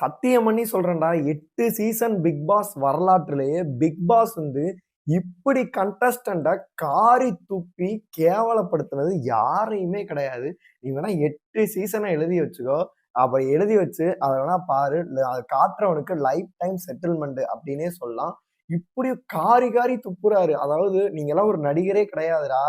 சத்தியம் பண்ணி சொல்றேன்டா எட்டு சீசன் பிக் பாஸ் வரலாற்றுலேயே பிக் பாஸ் வந்து இப்படி கண்டஸ்டண்ட்டை காரி துப்பி கேவலப்படுத்துனது யாரையுமே கிடையாது. நீ வேணா எட்டு சீசனை எழுதி வச்சுக்கோ. அப்படி எழுதி வச்சு அதை வேணா பாரு. அதை காட்டுறவனுக்கு லைஃப் டைம் செட்டில்மெண்ட் அப்படின்னே சொல்லலாம். இப்படி காரி காரி துப்புறாரு. அதாவது நீங்க எல்லாம் ஒரு நடிகரே கிடையாதுடா.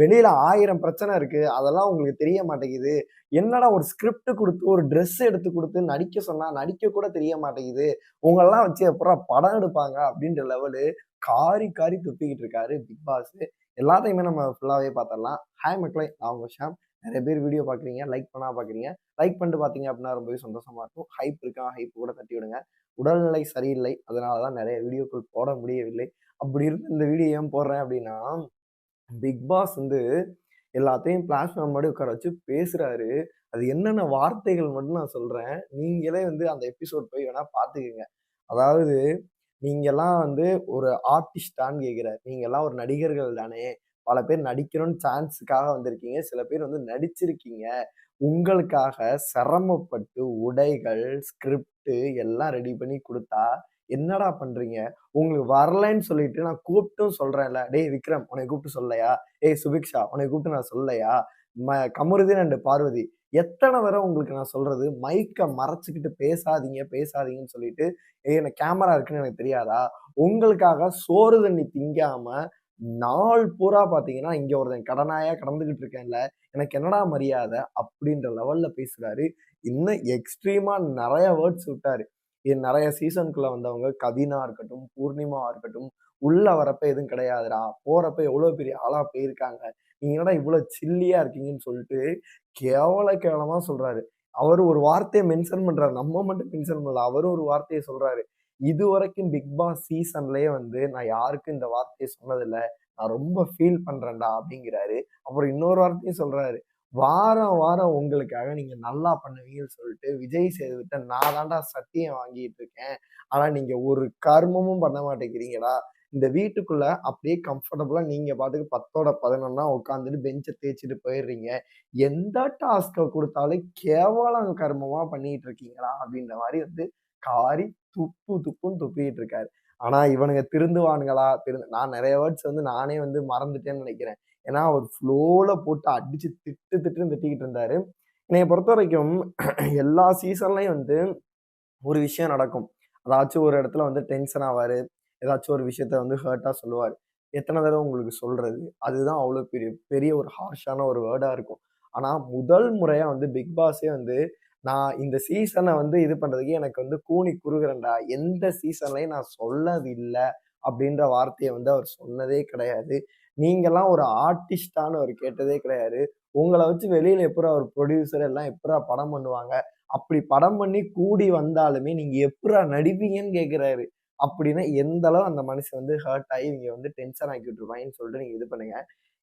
வெளியில ஆயிரம் பிரச்சனை இருக்கு. அதெல்லாம் உங்களுக்கு தெரிய மாட்டேங்குது. என்னடா ஒரு ஸ்கிரிப்ட் கொடுத்து ஒரு ட்ரெஸ் எடுத்து கொடுத்து நடிக்க சொன்னா நடிக்க கூட தெரிய மாட்டேங்குது. உங்களெல்லாம் வச்சு அப்புறம் படம் எடுப்பாங்க அப்படின்ற லெவலு காரி காரி துப்பிக்கிட்டு இருக்காரு பிக் பாஸ். எல்லாத்தையுமே நம்ம ஃபுல்லாகவே பார்த்துடலாம் ஹாய் மக்களை நான் உங்க ஷாம். நிறைய பேர் வீடியோ பார்க்குறீங்க லைக் பண்ணா பார்க்குறீங்க லைக் பண்ணிட்டு பார்த்தீங்க அப்படின்னா ரொம்பவே சந்தோஷமா இருக்கும். ஹைப் இருக்கா? ஹைப் கூட தட்டி விடுங்க. உடல்நிலை சரியில்லை. அதனால தான் நிறைய வீடியோக்கள் போட முடியவில்லை. அப்படி இருந்து இந்த வீடியோ ஏன் போடுறேன் அப்படின்னா பிக் பாஸ் வந்து எல்லாத்தையும் பிளாட்ஃபார்ம் முன்னாடி உட்கார வச்சு பேசுறாரு. அது என்னென்ன வார்த்தைகள் மட்டும் நான் சொல்றேன். நீங்களே வந்து அந்த எபிசோட் போய் வேணா பார்த்துக்குங்க. அதாவது நீங்கெல்லாம் வந்து ஒரு ஆர்டிஸ்டான்னு கேட்குற நீங்கெல்லாம் ஒரு நடிகர்கள் தானே. பல பேர் நடிக்கணும்னு சான்ஸுக்காக வந்திருக்கீங்க. சில பேர் வந்து நடிச்சிருக்கீங்க. உங்களுக்காக சிரமப்பட்டு உடைகள் ஸ்கிரிப்டு எல்லாம் ரெடி பண்ணி கொடுத்தா என்னடா பண்றீங்க? உங்களுக்கு வரலன்னு சொல்லிட்டு நான் கூப்பிட்டும் சொல்றேன்ல. டேய் விக்ரம் உனக்கு கூப்பிட்டு சொல்லலையா? ஏய் சுபிக்ஷா உன்னை கூப்பிட்டு நான் சொல்லலையா? ம கமருதீன் அண்டு பார்வதி எத்தனை வரை உங்களுக்கு நான் சொல்றது? மைக்கை மறைச்சிக்கிட்டு பேசாதீங்க பேசாதீங்கன்னு சொல்லிட்டு ஏ எனக்கு கேமரா இருக்குன்னு எனக்கு தெரியாதா? உங்களுக்காக சோறு தண்ணி திங்காம நாள் பூரா பார்த்தீங்கன்னா இங்கே ஒருத்தன் கடனாயா கடந்துகிட்டு இருக்கேன்ல. எனக்கு என்னடா மரியாதை? அப்படின்ற லெவல்ல பேசுறாரு. இன்னும் எக்ஸ்ட்ரீமா நிறைய வேர்ட்ஸ் விட்டாரு. நிறைய சீசனுக்குள்ள வந்தவங்க கவினா இருக்கட்டும் பூர்ணிமா இருக்கட்டும் உள்ள வரப்ப எதுவும் கிடையாதுடா. போறப்ப எவ்வளவு பெரிய ஆளா போயிருக்காங்க. நீங்க என்னடா இவ்வளவு சில்லியா இருக்கீங்கன்னு சொல்லிட்டு கேவல கேவலமா சொல்றாரு. அவர் ஒரு வார்த்தையை மென்ஷன் பண்றாரு. நம்ம மட்டும் மென்ஷன் பண்ணல. அவரும் ஒரு வார்த்தையை சொல்றாரு. இது வரைக்கும் பிக் பாஸ் சீசன்லயே வந்து நான் யாருக்கும் இந்த வார்த்தையை சொன்னதில்லை. நான் ரொம்ப ஃபீல் பண்றேன்டா அப்படிங்கிறாரு. அப்புறம் இன்னொரு வார்த்தையும் சொல்றாரு. வாரம் வாரம் உங்களுக்காக நீங்க நல்லா பண்ணுவீங்கன்னு சொல்லிட்டு விஜய் சேதுவிட்ட நான் தாண்டா சத்தியம் வாங்கிட்டு இருக்கேன். ஆனா நீங்க ஒரு கர்மமும் பண்ண மாட்டேங்கிறீங்களா இந்த வீட்டுக்குள்ள அப்படியே கம்ஃபர்டபுளா நீங்க பாட்டுக்கு பத்தோட பதினொன்னா உட்காந்துட்டு பெஞ்சை தேய்ச்சிட்டு போயிடுறீங்க. எந்த டாஸ்கை கொடுத்தாலும் கேவலம் கர்மமா பண்ணிட்டு இருக்கீங்களா அப்படின்ற மாதிரி வந்து காரி துப்பு துப்புன்னு துப்பிக்கிட்டு இருக்காரு. ஆனா இவனுங்க திருந்துவானுங்களா? திருந்து நான் நிறைய வேர்ட்ஸ் வந்து நானே வந்து மறந்துட்டேன்னு நினைக்கிறேன். ஏன்னா அவர் ஃப்ளோல போட்டு அடிச்சு திட்டு திட்டுன்னு திட்டிக்கிட்டு இருந்தாரு. என்னைய பொறுத்த வரைக்கும் எல்லா சீசன்லையும் வந்து ஒரு விஷயம் நடக்கும். அதாச்சும் ஒரு இடத்துல வந்து டென்ஷன் ஆவாரு. ஏதாச்சும் ஒரு விஷயத்த வந்து ஹர்ட்டா சொல்லுவார். எத்தனை தடவை உங்களுக்கு சொல்றது? அதுதான் அவ்வளோ பெரிய பெரிய ஒரு ஹார்ஷான ஒரு வேர்டா இருக்கும். ஆனா முதல் முறையா வந்து பிக் பாஸே வந்து நான் இந்த சீசனை வந்து இது பண்ணுறதுக்கு எனக்கு வந்து கூணி குறுகிறேன்டா. எந்த சீசன்லையும் நான் சொல்லதில்லை அப்படின்ற வார்த்தையை வந்து அவர் சொன்னதே கிடையாது. நீங்கள்லாம் ஒரு ஆர்டிஸ்டான்னு அவர் கேட்டதே கிடையாது. உங்களை வச்சு வெளியில் எப்படா ஒரு ப்ரொடியூசர் எல்லாம் எப்படா படம் பண்ணுவாங்க? அப்படி படம் பண்ணி கூடி வந்தாலுமே நீங்கள் எப்படா நடிப்பீங்கன்னு கேட்குறாரு அப்படின்னா எந்த அளவு அந்த மனுஷன் வந்து ஹர்ட் ஆகி இவங்க வந்து டென்ஷன் ஆக்கிட்டு இருப்பாங்கன்னு சொல்லிட்டு நீங்கள் இது பண்ணுங்க.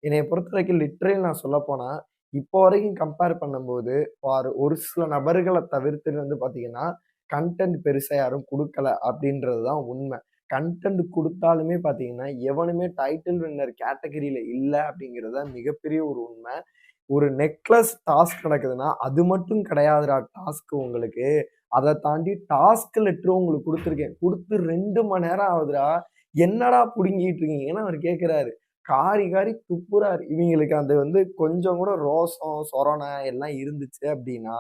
என்னை பொறுத்த வரைக்கும் லிட்ரலி நான் சொல்ல போனால் இப்போ வரைக்கும் கம்பேர் பண்ணும்போது ஃபார் ஒரு சில நபர்களை தவிர்த்துட்டு வந்து பார்த்தீங்கன்னா கண்டென்ட் பெருசாக யாரும் கொடுக்கல அப்படின்றது தான் உண்மை. கண்டென்ட் கொடுத்தாலுமே பார்த்தீங்கன்னா எவனுமே டைட்டில் வின்னர் கேட்டகரியில் இல்லை அப்படிங்கிறது தான் மிகப்பெரிய ஒரு உண்மை. ஒரு நெக்லஸ் டாஸ்க் நடக்குதுன்னா அது மட்டும் கிடையாதுடா டாஸ்க் உங்களுக்கு. அதை தாண்டி டாஸ்க் லெட்ரு உங்களுக்கு கொடுத்துருக்கேன். கொடுத்து ரெண்டு மணி நேரம் ஆகுதுடா. என்னடா பிடுங்கிட்டு இருக்கீங்கன்னு அவர் கேட்குறாரு காரி காரி துப்புறாரு. இவங்களுக்கு அந்த வந்து கொஞ்சம் கூட ரோசம் சொரணை எல்லாம் இருந்துச்சு அப்படின்னா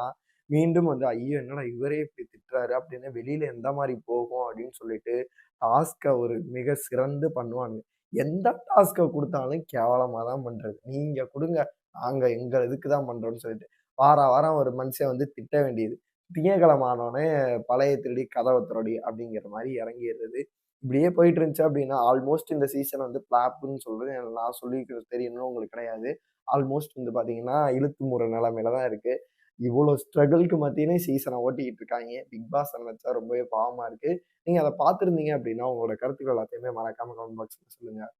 மீண்டும் வந்து ஐயோ என்னடா இவரே இப்படி திட்டுறாரு? அப்படின்னு வெளியில எந்த மாதிரி போகும் அப்படின்னு சொல்லிட்டு டாஸ்கை ஒரு மிக சிறந்து பண்ணுவாங்க. எந்த டாஸ்கை கொடுத்தாலும் கேவலமாக தான் பண்ணுறது நீங்கள் கொடுங்க நாங்கள் எங்கள் இதுக்கு தான் பண்ணுறோன்னு சொல்லிட்டு. வார வாரம் ஒரு மனுஷன் வந்து திட்ட வேண்டியது. திங்கக்கிழமானோடனே பழைய திருடி கதவை திருடி அப்படிங்கிற மாதிரி இறங்கிடுறது. இப்படியே போயிட்டு இருந்துச்சு அப்படின்னா ஆல்மோஸ்ட் இந்த சீசன் வந்து பிளாப்னு சொல்றது நான் சொல்லிக்கிறது தெரியணும்னு உங்களுக்கு கிடையாது. ஆல்மோஸ்ட் வந்து பார்த்தீங்கன்னா இழுத்து முறை நிலைமையில தான் இருக்கு. இவ்வளோ ஸ்ட்ரகிள்க்கு மத்தியிலே சீசனை ஓட்டிக்கிட்டு இருக்காங்க. பிக் பாஸ் நினைச்சா ரொம்பவே பாவமாக இருக்குது நீங்கள் அதை பார்த்துருந்தீங்க அப்படின்னா உங்களோட கருத்துக்கள் எல்லாத்தையுமே மறக்காமல் கமெண்ட் பாக்ஸில் சொல்லுங்கள்